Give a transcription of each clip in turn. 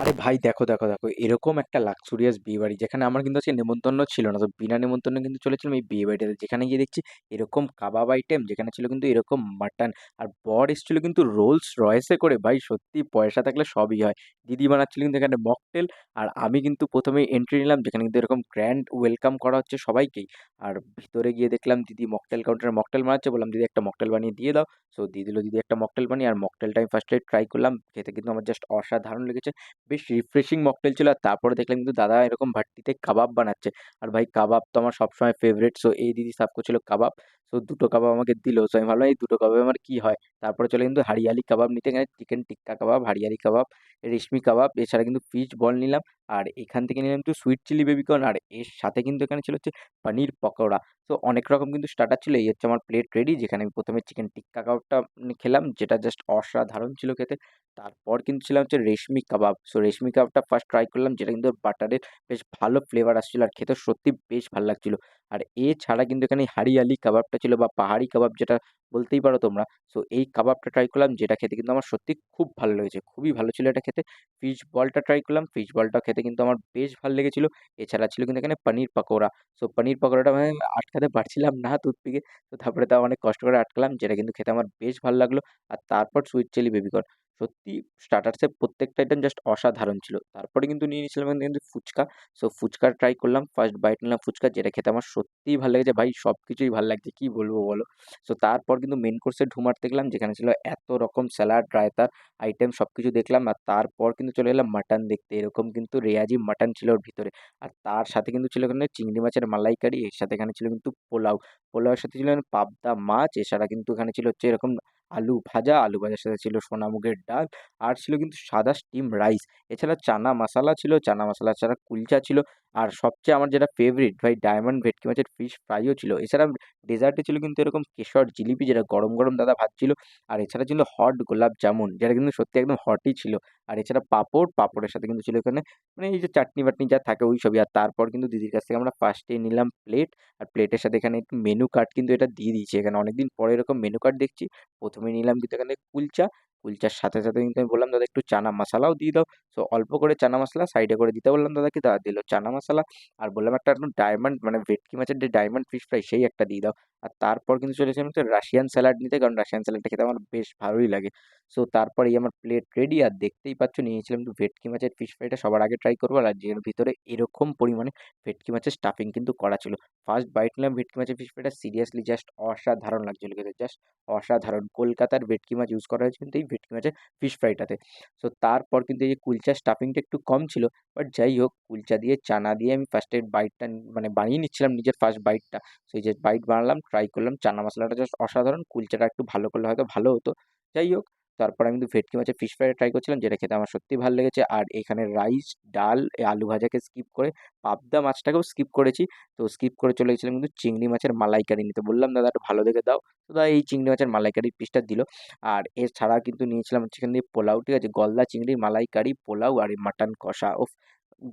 আরে ভাই দেখো, দেখো, দেখো এরকম একটা লাক্সুরিয়াস বিয়েবাড়ি যেখানে আমার কিন্তু আজকে নেমন্তন্ন ছিল না। তো বিনা নেমন্তন্ন কিন্তু চলেছিলাম এই বিয়েবাড়িটাতে। যেখানে গিয়ে দেখছি এরকম কাবাব আইটেম, যেখানে ছিল কিন্তু এরকম মাটন আর বর এসেছিল কিন্তু রোলস রয়েসে করে। ভাই সত্যি পয়সা থাকলে সবই হয়। দিদি বানাচ্ছিল কিন্তু এখানে মকটেল আর আমি কিন্তু ১ম এই এন্ট্রি নিলাম যেখানে কিন্তু এরকম গ্র্যান্ড ওয়েলকাম করা হচ্ছে সবাইকেই। আর ভিতরে গিয়ে দেখলাম দিদি মকটেল কাউন্টারে মকটেল বানাচ্ছে। বললাম, "দিদি একটা মকটেল বানিয়ে দিয়ে দাও।" সো দিয়ে দিল দিদি একটা মকটেল বানিয়ে আর মকটেলটা আমি ফার্স্ট ফার্স্টে ট্রাই করলাম। খেতে কিন্তু আমার জাস্ট অসাধারণ লেগেছে। বেশ রিফ্রেশিং মকটেল ছিল। আর তারপরে দেখলাম কিন্তু দাদা এরকম ভাট্টিতে কাবাব বানাচ্ছে। আর ভাই কাবাব তো আমার সবসময় ফেভারিট। সো এই দিদি সার্ভ করছিল কাবাব। সো দুটো কাবাব আমাকে দিল। সো আমি ভাবলাম এই ২ টো কাবাবে আমার কী হয়? তারপরে চলে কিন্তু হরিয়ালি কাবাব নিতে। গেলে chicken tikka kebab, hariyali kebab, reshmi kebab এছাড়া কিন্তু ফিশ বল নিলাম। আর এখান থেকে নিলাম একটু সুইট চিলি বেবিকর্ন আর এর সাথে কিন্তু এখানে ছিল হচ্ছে পানির পকোড়া। তো অনেক রকম কিন্তু স্টার্টার ছিল। এই হচ্ছে আমার প্লেট রেডি যেখানে আমি প্রথমে চিকেন টিক্কা কাবাবটা খেলাম, যেটা জাস্ট অসাধারণ ছিল খেতে। তারপর কিন্তু ছিলাম হচ্ছে রেশমি কাবাব। সো রেশমি কাবাবটা ফার্স্ট ট্রাই করলাম, যেটা কিন্তু বাটারের বেশ ভালো ফ্লেভার আসছিল আর খেতে সত্যি বেশ ভালো লাগছিল আর এছাড়া কিন্তু এখানে হরিয়ালি কাবাবটা ছিল বা পাহাড়ি কাবাব যেটা বলতেই পারো তোমরা। সো এই কাবাবটা ট্রাই করলাম, যেটা খেতে কিন্তু আমার সত্যি খুব ভালো লেগেছে। খুবই ভালো ছিল এটা খেতে। ফিশ বলটা ট্রাই করলাম। ফিশ বলটা খেতে কিন্তু আমার বেশ ভালো লেগেছিলো এছাড়া ছিল কিন্তু এখানে পনির পকোড়া। সো পনির পকোড়াটা মানে আটকাতে পারছিলাম না টুথপিকে। তো তারপরে তাও অনেক কষ্ট করে আটকালাম, যেটা কিন্তু খেতে আমার বেশ ভালো লাগল। আর তারপর সুইট চিলি বেবিকর্ন। সত্যি স্টার্টার্সের প্রত্যেকটা আইটেম জাস্ট অসাধারণ ছিল। তারপরে কিন্তু নিয়ে নিয়েছিলাম কিন্তু ফুচকা। সো ফুচকা ট্রাই করলাম। ফার্স্ট বাইট নিলাম ফুচকা যেটা খেতে আমার সত্যিই ভালো লেগেছে। ভাই সব কিছুই ভালো লাগছে। কী বলব বলো? সো তারপর কিন্তু মেন কোর্সে ঢুঁ মারতে গেলাম যেখানে ছিল এত রকম স্যালাড, রায়তা, আইটেম সব কিছু দেখলাম। আর তারপর কিন্তু চলে এলাম মাটন দেখতে। এরকম কিন্তু রেয়াজি মাটন ছিল ওর ভিতরে। আর তার সাথে কিন্তু ছিল এখানে চিংড়ি মাছের মালাইকারি। এর সাথে এখানে ছিল কিন্তু পোলাও। পোলাওয়ের সাথে ছিল পাবদা মাছ। এছাড়া কিন্তু এখানে ছিল হচ্ছে এরকম আলু ভাজা। আলু ভাজার সাথে ছিল সোনা মুগের ডাল। আর ছিল কিন্তু সাদা স্টিম রাইস। এছাড়া চানা মশলা ছিল। চানা মশলা ছাড়া কুলচা ছিল। আর সবচেয়ে আমার যেটা ফেভারিট ভাই ডায়মন্ড ভেটকি মাছের ফিশ ফ্রাইও ছিল। এছাড়া ডেজার্টে ছিল কিন্তু এরকম কেশর জিলিপি যেটা গরম, গরম দাদা ভাজছিল। আর এছাড়া ছিল হট গোলাপ জামুন যেটা কিন্তু সত্যি একদম হটই ছিল। আর এছাড়া পাঁপড়, পাঁপড়ের সাথে কিন্তু ছিল এখানে মানে এই যে চাটনি-বাটনি যা থাকে ওই সবই আর তারপর কিন্তু দিদির কাছ থেকে আমরা ফার্স্টেই নিলাম প্লেট। আর প্লেটের সাথে এখানে একটু মেনু কার্ড কিন্তু এটা দিয়ে দিয়েছে। এখানে অনেকদিন পরে এরকম মেনু কার্ড দেখছি। ১ম এ নিলাম কিন্তু এখানে কুলচা। কুলচার সাথে, সাথে কিন্তু আমি বললাম, "দাদা একটু চানা মশালাও দিয়ে দাও।" সো অল্প করে চানা মশলা সাইডে করে দিতে বললাম দাদাকে। দাদা দিল চানা মশলা। আর বললাম, "একটা ডায়মন্ড মানে ভেটকি মাছের যে ডায়মন্ড ফিশ ফ্রাই সেই একটা দিয়ে দাও।" আর তারপর কিন্তু চলে এসেছিলাম হচ্ছে রাশিয়ান স্যালাড নিতে কারণ রাশিয়ান স্যালাডটা খেতে আমার বেশ ভালোই লাগে। সো তারপর এই আমার প্লেট রেডি আর দেখতেই পাচ্ছ নিয়েছিলাম একটু ভেটকি মাছের ফিশ ফ্রাইটা সবার আগে ট্রাই করব আর যের ভিতরে এরকম পরিমাণে ভেটকি মাছের স্টাফিং কিন্তু করা ছিল। ফার্স্ট বাইট নিলাম ভেটকি মাছের ফিশ ফ্রাইটা সিরিয়াসলি জাস্ট অসাধারণ লাগছিল খেতে। জাস্ট অসাধারণ। কলকাতার ভেটকি মাছ ইউজ করা হয়েছে কিন্তু এই ভেটকি মাছের ফিশ ফ্রাইটাতে। সো তারপর কিন্তু এই যে কুলচার স্টাফিংটা একটু কম ছিল। বাট যাই হোক কুলচা দিয়ে চানা দিয়ে আমি ফার্স্টে বাইটটা মানে বানিয়ে নিচ্ছিলাম নিজের ফার্স্ট বাইটটা। সেই যে বাইট বানালাম, ট্রাই করলাম। চানা মশলাটা জাস্ট অসাধারণ। কুলচাটা একটু ভালো করলে হয়তো ভালো হতো। যাই হোক তারপর আমি কিন্তু ভেটকি মাছের ফিশ ফ্রাই ট্রাই করছিলাম যেটা খেতে আমার সত্যি ভালো লেগেছে। আর এখানে রাইস, ডাল, আলু ভাজাকে স্কিপ করে পাবদা মাছটাকেও স্কিপ করেছি। তো স্কিপ করে চলে গেছিলাম কিন্তু চিংড়ি মাছের মালাইকারি নিতে। বললাম, "দাদা একটু ভালো দেখে দাও।" তো দাদা এই চিংড়ি মাছের মালাইকারি পিসটা দিল। আর এছাড়া কিন্তু নিয়েছিলাম এখান দিয়ে পোলাও, ঠিক আছে? গলদা চিংড়ির মালাইকারি, পোলাও আর মাটন কষা। উফ!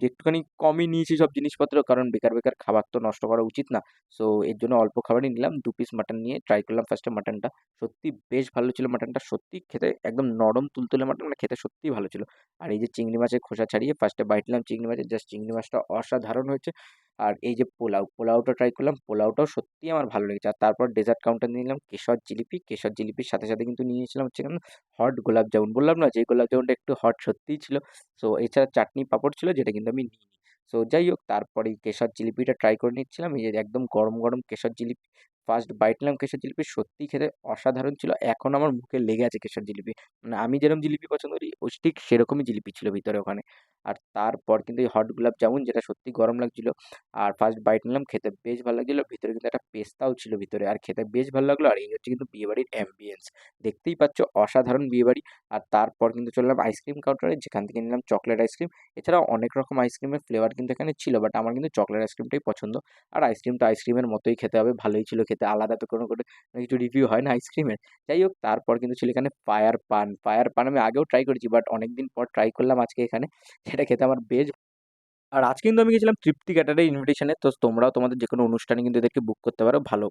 একটুখানি কমই নিয়েছি সব জিনিসপত্র কারণ বেকার, বেকার খাবার তো নষ্ট করা উচিত না। সো এর জন্য অল্প খাবারই নিলাম। দু পিস মাটন নিয়ে ট্রাই করলাম ফার্স্টে মাটনটা। সত্যি বেশ ভালো ছিল মাটনটা। সত্যি খেতে একদম নরম তুলতুলে মাটন মানে খেতে সত্যিই ভালো ছিল। আর এই যে চিংড়ি মাছের খোসা ছাড়িয়ে ফার্স্টে বাইট নিলাম চিংড়ি মাছের। জাস্ট চিংড়ি মাছটা অসাধারণ হয়েছে। আর এই যে পোলাও, পোলাওটা ট্রাই করলাম। পোলাওটাও সত্যিই আমার ভালো লেগেছে। আর তারপর ডেজার্ট নিয়ে নিলাম কেশর জিলিপি। কেশর জিলিপির সাথে, সাথে কিন্তু নিয়ে নিয়েছিলাম হচ্ছে কেন হট গোলাপ জামুন। বললাম না যে গোলাপ জামুনটা একটু হট সত্যিই ছিল। সো এছাড়া চাটনি পাঁপড় ছিল যেটা কিন্তু আমি নিই সো যাই হোক তারপরে কেশর জিলিপিটা ট্রাই করে নিচ্ছিলাম। এই যে একদম গরম, গরম কেশর জিলিপি। ফার্স্ট বাইট নিলাম কেশর জিলিপি। সত্যি খেতে অসাধারণ ছিল। এখন আমার মুখে লেগে আছে কেশর জিলিপি। মানে আমি যেরকম জিলিপি পছন্দ করি, ও ঠিক সেরকমই জিলিপি ছিল ভিতরে ওখানে। আর তারপর কিন্তু এই হট গোলাপ জামুন যেটা সত্যি গরম লাগছিল। আর ফার্স্ট বাইট নিলাম, খেতে বেশ ভালো লাগছিল। ভিতরে কিন্তু একটা পেস্তাও ছিল ভিতরে। আর খেতে বেশ ভালো লাগল। আর এই হচ্ছে কিন্তু বিয়েবাড়ির অ্যাম্বিয়েন্স। দেখতেই পাচ্ছ অসাধারণ বিয়েবাড়ি। আর তারপর কিন্তু চললাম আইসক্রিম কাউন্টারে যেখান থেকে নিলাম চকলেট আইসক্রিম। এছাড়াও অনেক রকম আইসক্রিমের ফ্লেভার কিন্তু এখানে ছিল। বাট আমার কিন্তু চকলেট আইসক্রিমটাই পছন্দ। আর আইসক্রিমটা আইসক্রিমের মতোই খেতে হবে। ভালোই ছিল খেতে। আলাদা তো কোনো কোনো কিছু রিভিউ হয় না আইসক্রিমের। যাই হোক, তারপর কিন্তু ছিল এখানে পায়ার পান। পায়ার পান আমি আগেও ট্রাই করেছি বাট অনেকদিন পর ট্রাই করলাম আজকে এখানে। সেটা খেতে আমার বেশ আর আজ কিন্তু আমি গেছিলাম তৃপ্তি ক্যাটারের ইনভিটেশনে। তো তোমরাও তোমাদের যে কোনো অনুষ্ঠানে কিন্তু এদেরকে বুক করতে পারো। ভালো